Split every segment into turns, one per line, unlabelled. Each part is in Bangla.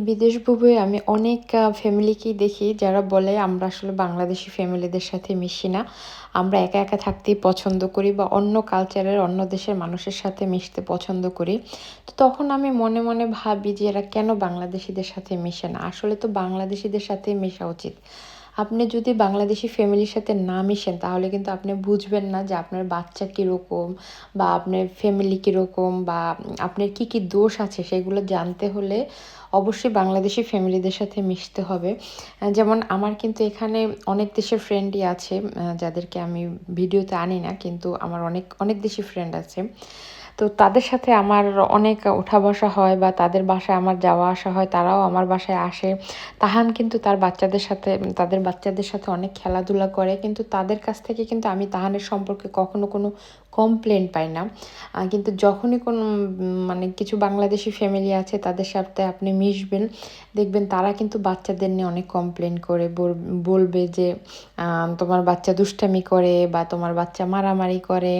বিদেশ বুবে আমি অনেক ফ্যামিলিকেই দেখি যারা বলে আমরা আসলে বাংলাদেশি ফ্যামিলিদের সাথে মিশি না। আমরা একা একা থাকতেই পছন্দ করি বা অন্য কালচারের অন্য দেশের মানুষের সাথে মিশতে পছন্দ করি। তো তখন আমি মনে মনে ভাবি যে এরা কেন বাংলাদেশিদের সাথে মিশে না? আসলে তো বাংলাদেশিদের সাথে মেশা উচিত। আপনি যদি বাংলাদেশি ফ্যামিলির সাথে না মিশেন, তাহলে কিন্তু আপনি বুঝবেন না যে আপনার বাচ্চা কীরকম বা আপনার ফ্যামিলি কীরকম বা আপনার কি কি দোষ আছে সেগুলো জানতে হলে অবশ্যই বাংলাদেশি ফ্যামিলিদের সাথে মিশতে হবে। যেমন আমার কিন্তু এখানে অনেক দেশের ফ্রেন্ডই আছে যাদেরকে আমি ভিডিওতে আনি না, কিন্তু আমার অনেক অনেক দেশি ফ্রেন্ড আছে। তো তাদের সাথে আমার অনেক ওঠা বসা হয় বা তাদের বাসায় আমার যাওয়া আসা হয়, তারাও আমার বাসায় আসে। তাহান কিন্তু তার বাচ্চাদের সাথে, তাদের বাচ্চাদের সাথে অনেক খেলাধুলা করে, কিন্তু তাদের কাছ থেকে কিন্তু আমি তাহানের সম্পর্কে কখনো কোনো কমপ্লেন পাই না। কিন্তু যখনই কোনো মানে কিছু বাংলাদেশি ফ্যামিলি আছে, তাদের সাথে আপনি মিশবেন, দেখবেন তারা কিন্তু বাচ্চাদের নিয়ে অনেক কমপ্লেন করে বলবে যে তোমার বাচ্চা দুষ্টামি করে বা তোমার বাচ্চা মারামারি করে।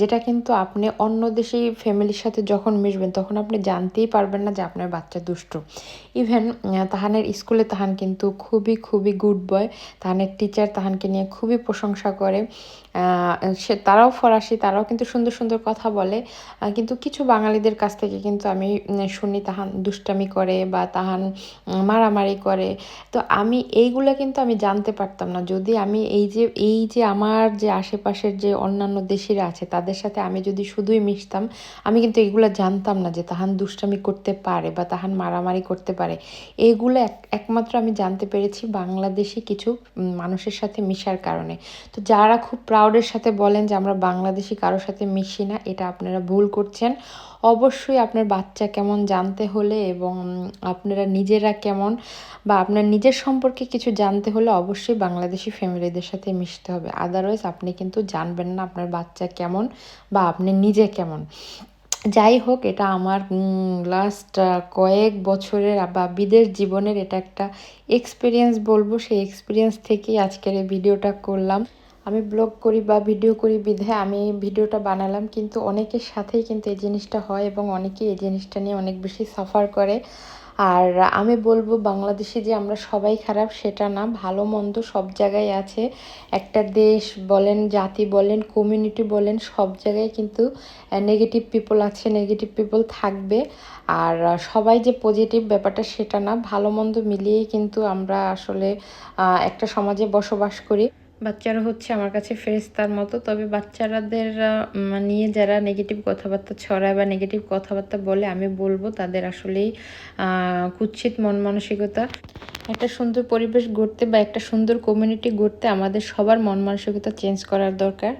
যেটা কিন্তু আপনি অন্য দেশি ফ্যামিলির সাথে যখন মিশবেন, তখন আপনি জানতেই পারবেন না যে আপনার বাচ্চা দুষ্ট। ইভেন তাহানের স্কুলে তাহান কিন্তু খুবই খুবই গুড বয় তাহানের টিচার তাহানকে নিয়ে খুবই প্রশংসা করে। সে, তারাও ফরাসি, তারাও কিন্তু সুন্দর সুন্দর কথা বলে। কিন্তু কিছু বাঙালিদের কাছ থেকে কিন্তু আমি শুনি তাহান দুষ্টামি করে। বা তাহান মারামারি করে। তো আমি এইগুলো কিন্তু আমি জানতে পারতাম না। যদি আমি এই যে এই যে আমার যে আশেপাশের যে অন্যান্য দেশিরা আছে, তাদের সাথে আমি যদি শুধুই মিশতাম, আমি কিন্তু এগুলো জানতাম না যে তাহান দুষ্টামি করতে পারে বা তাহান মারামারি করতে পারে। এইগুলো একমাত্র আমি জানতে পেরেছি বাংলাদেশি কিছু মানুষের সাথে মিশার কারণে। তো যারা খুব প্রাউডের সাথে বলেন যে আমরা বাংলাদেশি কারোর সাথে মিশি না, এটা আপনারা ভুল করছেন। অবশ্যই আপনার বাচ্চা কেমন জানতে হলে এবং আপনারা নিজেরা কেমন বা আপনার নিজের সম্পর্কে কিছু জানতে হলে অবশ্যই বাংলাদেশি ফ্যামিলিদের সাথে মিশতে হবে। আদারওয়াইজ আপনি কিন্তু জানবেন না আপনার বাচ্চা কেমন বা আপনি নিজে কেমন। যাই হোক, এটা আমার লাস্ট কয়েক বছরের বা বিদেশ জীবনের এটা একটা এক্সপিরিয়েন্স বলব। সেই এক্সপিরিয়েন্স থেকেই আজকের এই ভিডিওটা করলাম। আমি ব্লগ করি বা ভিডিও করি বিধে আমি ভিডিওটা বানালাম। কিন্তু অনেকের সাথেই কিন্তু এই জিনিসটা হয় এবং অনেকেই এই জিনিসটা নিয়ে অনেক বেশি সাফার করে। আর আমি বলব, বাংলাদেশে যে আমরা সবাই খারাপ, সেটা না। ভালো মন্দ সব জায়গায় আছে। একটা দেশ বলেন, জাতি বলেন কমিউনিটি বলেন, সব জায়গায় কিন্তু নেগেটিভ পিপল আছে নেগেটিভ পিপল থাকবে। আর সবাই যে পজিটিভ ব্যাপারটা, সেটা না। ভালো মন্দ মিলিয়েই কিন্তু আমরা আসলে একটা সমাজে বসবাস করি। বাচ্চারা হচ্ছে আমার কাছে ফেরেস্তার মতো। তবে বাচ্চারাদের নিয়ে যারা নেগেটিভ কথাবার্তা ছড়ায় বা নেগেটিভ কথাবার্তা বলে, আমি বলব তাদের আসলেই কুৎসিত মন মানসিকতা। একটা সুন্দর পরিবেশ গড়তে বা একটা সুন্দর কমিউনিটি গড়তে আমাদের সবার মন মানসিকতা চেঞ্জ করার দরকার।